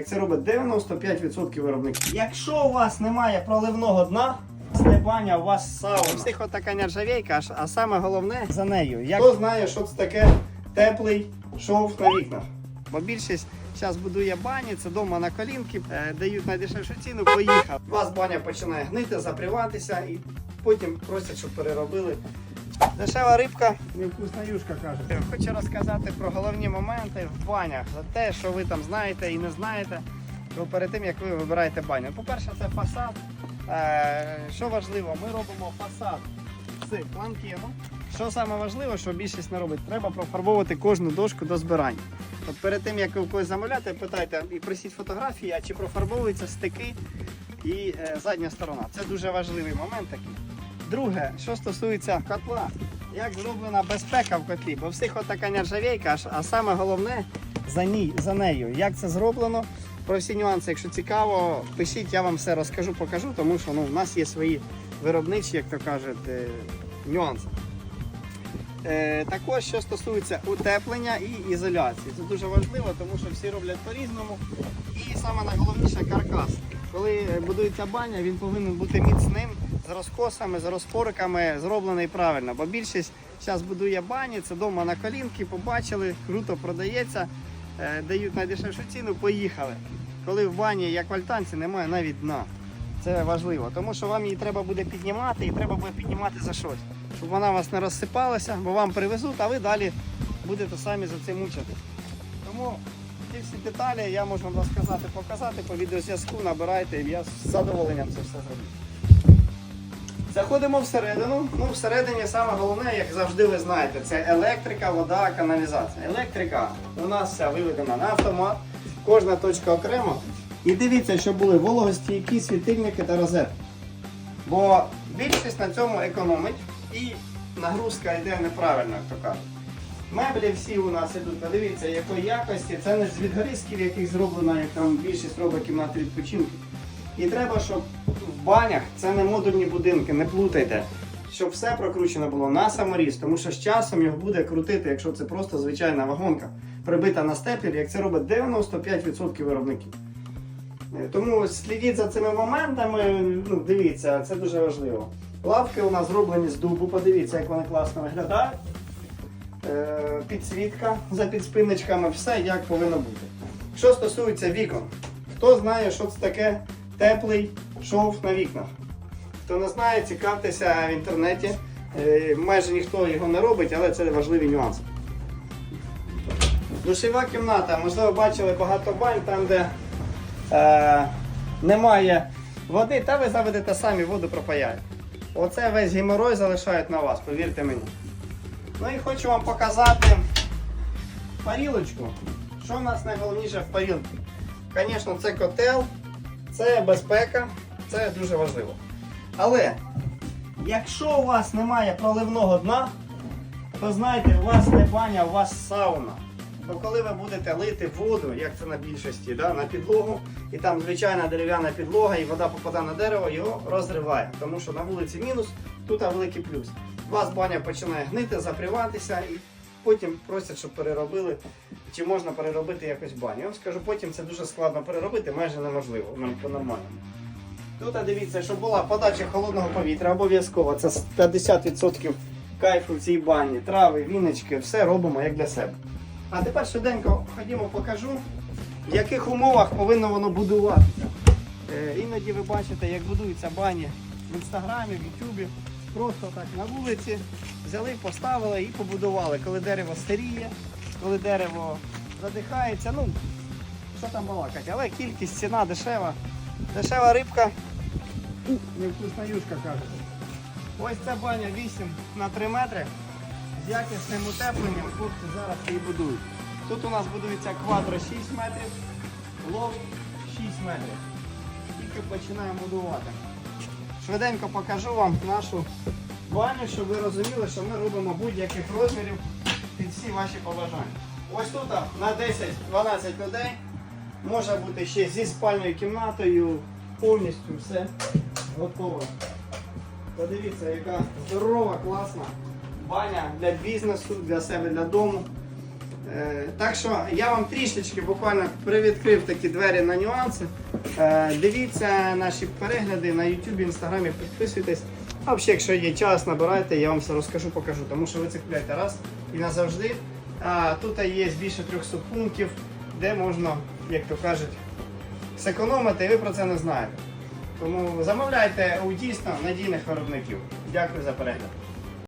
Як це робить 95% виробників. Якщо у вас немає проливного дна, баня, у вас сауна. У всіх така нержавейка, а саме головне за нею. Як... Хто знає, що це таке теплий шов на вікнах? Бо більшість зараз будує бані, це дома на колінки, е, дають найдешевшу ціну, поїхав. У вас баня починає гнити, запріватися і потім просять, щоб переробили. Дешева рибка, невкусна юшка каже. Хочу розказати про головні моменти в банях, за те, що ви там знаєте і не знаєте. Ну, перед тим як ви вибираєте баню. По-перше, це фасад. Е, що важливо, ми робимо фасад з планкену. Що саме важливо, що більшість не робить, треба профарбовувати кожну дошку до збирання. От перед тим як ви когось замовляєте, питайте і просіть фотографії, а чи профарбовуються стики і е, задня сторона. Це дуже важливий момент такий. Друге, що стосується котла, як зроблена безпека в котлі, бо всіх от така нержавейка, а саме головне за, ній, за нею. Як це зроблено? Про всі нюанси, якщо цікаво, пишіть, я вам все розкажу, покажу, тому що ну, в нас є свої виробничі, як то кажуть, е, нюанси. Е, також, що стосується утеплення і ізоляції. Це дуже важливо, тому що всі роблять по-різному. І саме найголовніше каркас. Коли е, будується баня, він повинен бути міцним, з розкосами, з розпорками, зроблений правильно. Бо більшість зараз будує бані, це вдома на колінки, побачили, круто продається, е, дають найдешевшу ціну, поїхали. Коли в бані, як в альтанці, немає навіть дна. Це важливо, тому що вам її треба буде піднімати і треба буде піднімати за щось, щоб вона у вас не розсипалася, бо вам привезуть, а ви далі будете самі за цим мучити. Тому ці всі деталі я можу вам розказати, показати по відеозв'язку, набирайте, і я з задоволенням це все зроблю. Заходимо всередину. Ну, всередині саме головне, як завжди ви знаєте, це електрика, вода, каналізація. Електрика у нас вся виведена на автомат, кожна точка окремо. І дивіться, щоб були вологостійкі світильники та розетки. Бо більшість на цьому економить і нагрузка йде неправильно, як то кажуть. Меблі всі у нас ідуть, подивіться, якої якості. Це не з відгорізків, яких зроблено, як там більшість робить кімнати відпочинку. І треба, щоб банях це не модульні будинки, не плутайте. Щоб все прокручено було на саморіз, тому що з часом його буде крутити, якщо це просто звичайна вагонка, прибита на степлері, як це робить 95% виробників. Е, Тому слідіть за цими моментами, ну, дивіться, це дуже важливо. Лавки у нас зроблені з дубу, подивіться, як вони класно виглядають. Е, Підсвітка за підспинничками, все як повинно бути. Що стосується вікон, хто знає, що це таке теплий шов на вікнах? Хто не знає, цікавтеся в інтернеті. Е, Майже ніхто його не робить, але це важливі нюанси. Душова кімната, можливо, бачили багато бань, там, де е, немає води, та ви заведете самі воду пропаяєте. Оце весь геморой залишають на вас, повірте мені. Ну і хочу вам показати парілочку. Що в нас найголовніше в парілці? Звісно, це котел, це безпека, це дуже важливо. Але якщо у вас немає проливного дна, то знаєте, у вас не баня, у вас сауна. То коли ви будете лити воду, як це на більшості, да, на підлогу, і там звичайна дерев'яна підлога, і вода попадає на дерево, його розриває. Тому що на вулиці мінус, тут великий плюс. У вас баня починає гнити, запріватися, і потім просять, щоб переробили, чи можна переробити якось баню. Я вам скажу, потім це дуже складно переробити, майже неможливо по-нормальному. Тут дивіться, щоб була подача холодного повітря, обов'язково. Це 50% кайфу в цій бані. Трави, віночки, все робимо як для себе. А тепер швиденько ходімо, покажу, в яких умовах повинно воно будуватися. Е, іноді ви бачите, як будуються бані в інстаграмі, в ютубі. Просто так на вулиці взяли, поставили і побудували. Коли дерево старіє, коли дерево задихається, ну що там балакати, але кількість, ціна дешева. Дешева рибка, невкусна юшка кажуть. Ось ця баня 8 на 3 метри з якісним утепленням хлопці зараз її будують. Тут у нас будується квадро 6 метрів, лов 6 метрів. Тільки починаємо будувати. Швиденько покажу вам нашу баню, щоб ви розуміли, що ми робимо будь-яких розмірів під всі ваші побажання. Ось тут на 10-12 людей може бути ще зі спальною кімнатою, повністю все готово. Подивіться, яка здорова, класна баня для бізнесу, для себе, для дому. Е, так що я вам трішечки буквально привідкрив такі двері на нюанси. Е, дивіться наші перегляди на YouTube, Інстаграмі, підписуйтесь. А взагалі, якщо є час, набирайте, я вам все розкажу, покажу, тому що ви це раз і назавжди. А тут є більше 300 пунктів, де можна, як то кажуть, зекономити, і ви про це не знаєте. Тому замовляйте у дійсно надійних виробників. Дякую за перегляд.